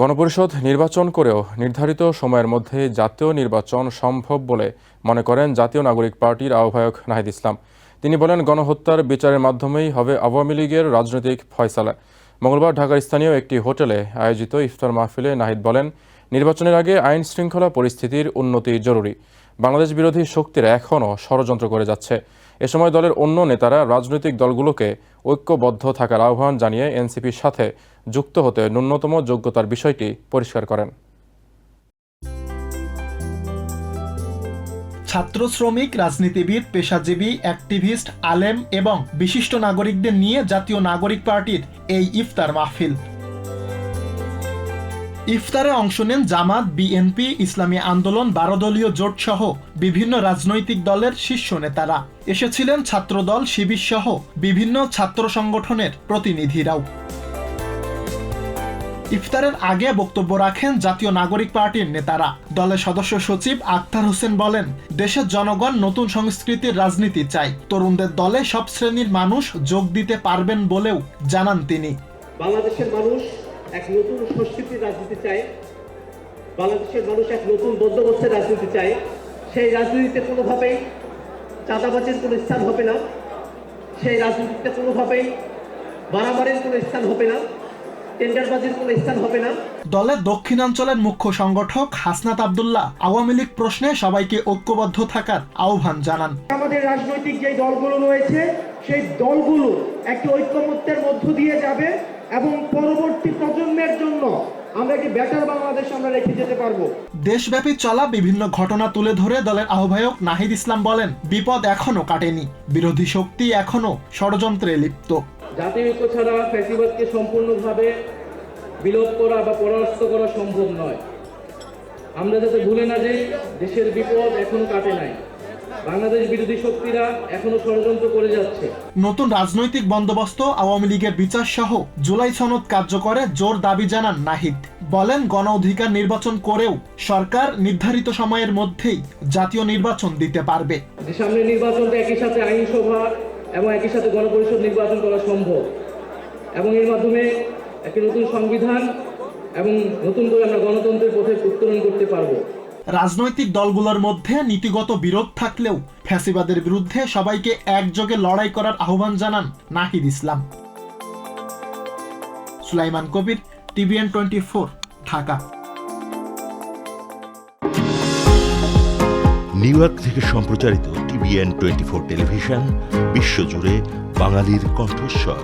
গণপরিষদ নির্বাচন করেও নির্ধারিত সময়ের মধ্যে জাতীয় নির্বাচন সম্ভব বলে মনে করেন জাতীয় নাগরিক পার্টির আহ্বায়ক নাহিদ ইসলাম। তিনি বলেন, গণহত্যার বিচারের মাধ্যমেই হবে আওয়ামী লীগের রাজনৈতিক ফয়সালা। মঙ্গলবার ঢাকার স্থানীয় একটি হোটেলে আয়োজিত ইফতার মাহফিলে নাহিদ বলেন, নির্বাচনের আগে আইন শৃঙ্খলা পরিস্থিতির উন্নতি জরুরি। বাংলাদেশ বিরোধী শক্তিরা এখনও ষড়যন্ত্র করে যাচ্ছে। এ সময় দলের অন্য নেতারা রাজনৈতিক দলগুলোকে ঐক্যবদ্ধ থাকার আহ্বান জানিয়ে এনসিপির সাথে যুক্ত হতে ন্যূনতম যোগ্যতার বিষয়টি পরিষ্কার করেন। ছাত্র শ্রমিক, রাজনীতিবিদ, পেশাজীবী, অ্যাক্টিভিস্ট, আলেম এবং বিশিষ্ট নাগরিকদের নিয়ে জাতীয় নাগরিক পার্টির এই ইফতার মাহফিল। ইফতারে অংশ নেন জামাত, বিএনপি, ইসলামী আন্দোলন বারো দলীয় জোট সহ বিভিন্ন রাজনৈতিক দলের শীর্ষ নেতারা। এসেছিলেন ছাত্রদল শিবির সহ বিভিন্ন ছাত্র সংগঠনের প্রতিনিধিরাও। ইফতারের আগে বক্তব্য রাখেন জাতীয় নাগরিক পার্টির নেতারা। দলের সদস্য সচিব আক্তার হোসেন বলেন, দেশের জনগণ নতুন সংস্কৃতির রাজনীতি চায়। তরুণদের দলে সব শ্রেণির মানুষ যোগ দিতে পারবেন বলেও জানান তিনি। বাংলাদেশের মানুষ এক নতুন সংস্কৃতির রাজনীতি চায় বাংলাদেশের মানুষ এক নতুন বন্দোবস্তের রাজনীতি চায় সেই রাজনীতিতে কোনোভাবেই চাঁদাবাজির কোনো স্থান হবে না। সেই রাজনীতিতে কোনোভাবেই মারামারির কোনো স্থান হবে না। টেন্ডারবাজির কোনো স্থান হবে না। দলের দক্ষিণাঞ্চলের মুখ্য সংগঠক হাসনাত আবদুল্লাহ আওয়ামী লীগ প্রশ্নে সবাইকে ঐক্যবদ্ধ থাকার আহ্বান জানান। আমাদের রাজনৈতিক যে দলগুলো রয়েছে সেই দলগুলো একটি ঐক্যমত্যের মধ্য দিয়ে যাবে এবং পরবর্তী প্রজন্মের জন্য আমরা একটি বেটার বাংলাদেশ আমরা রেখে যেতে পারব? দেশব্যাপী চলা বিভিন্ন ঘটনা তুলে ধরে দলের আহ্বায়ক নাহিদ ইসলাম বলেন বিপদ এখনও কাটেনি। বিরোধী শক্তি এখনও ষড়যন্ত্রে লিপ্ত। জাতীয় ঐক্য ছাড়া ফ্যাসিবাদকে সম্পূর্ণভাবে বিলোপ করা বা পরাস্ত করা সম্ভব নয়। আমরা যাতে ভুলে না যাই দেশের বিপদ এখনও কাটে নাই। বাংলাদেশ বিরোধী শক্তিরা এখনও ষড়যন্ত্র করে যাচ্ছে। নতুন রাজনৈতিক বন্দোবস্ত আওয়ামী লীগের বিচার সহ জুলাই সনদ কার্যকরে জোর দাবি জানান নাহিদ। বলেন গণ অধিকার নির্বাচন করেও সরকার নির্ধারিত সময়ের মধ্যেই জাতীয় নির্বাচন দিতে পারবে। সামনে নির্বাচনটা একই সাথে আইনসভা এবং একই সাথে গণপরিষদ নির্বাচন করা সম্ভব। এবং এর মাধ্যমে একটি নতুন সংবিধান এবং নতুন করে আমরা গণতন্ত্রের পথে উত্তরণ করতে পারব। রাজনৈতিক দলগুলোর মধ্যে নীতিগত বিরোধ থাকলেও ফ্যাসিবাদের বিরুদ্ধে সবাইকে একযোগে লড়াই করার আহ্বান জানান Nahid Islam. Sulaiman Kabir, TVN twenty four, Dhaka. New York থেকে সম্প্রচারিত টিভিএন টোয়েন্টি ফোর টেলিভিশন, বিশ্বজুড়ে বাঙালির কণ্ঠস্বর।